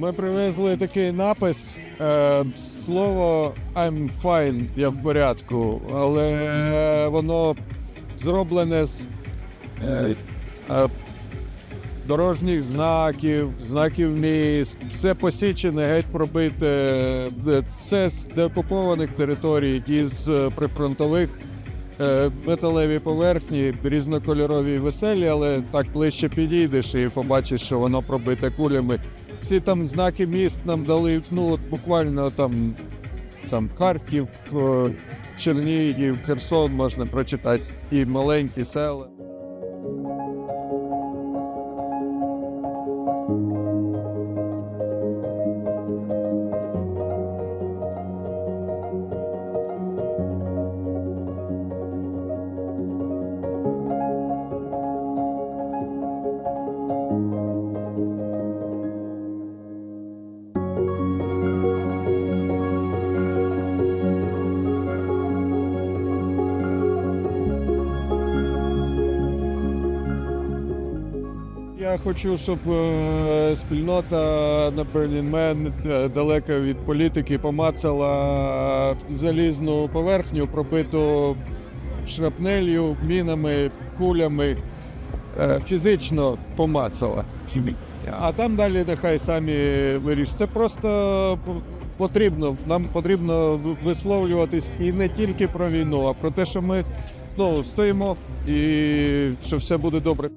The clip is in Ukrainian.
Ми привезли такий напис. Е, слово I'm fine, я в порядку, але воно зроблене з е, е, дорожніх знаків, знаків міст, все посічене, геть пробите. Е, Це з деокупованих територій, із е, прифронтових. Е, Металеві поверхні, різнокольорові і веселі, але так ближче підійдеш і побачиш, що воно пробите кулями. Всі там знаки міст нам дали, ну от буквально там, там Харків, е, Чернігів, Херсон можна прочитати, і маленькі села. Я хочу, щоб е, спільнота на Burning Man е, далека від політики помацала залізну поверхню, пропиту шрапнелью, мінами, кулями, е, фізично помацала. А там далі нехай самі вирішать. Це просто потрібно. Нам потрібно висловлюватись і не тільки про війну, а про те, що ми ну, стоїмо і що все буде добре.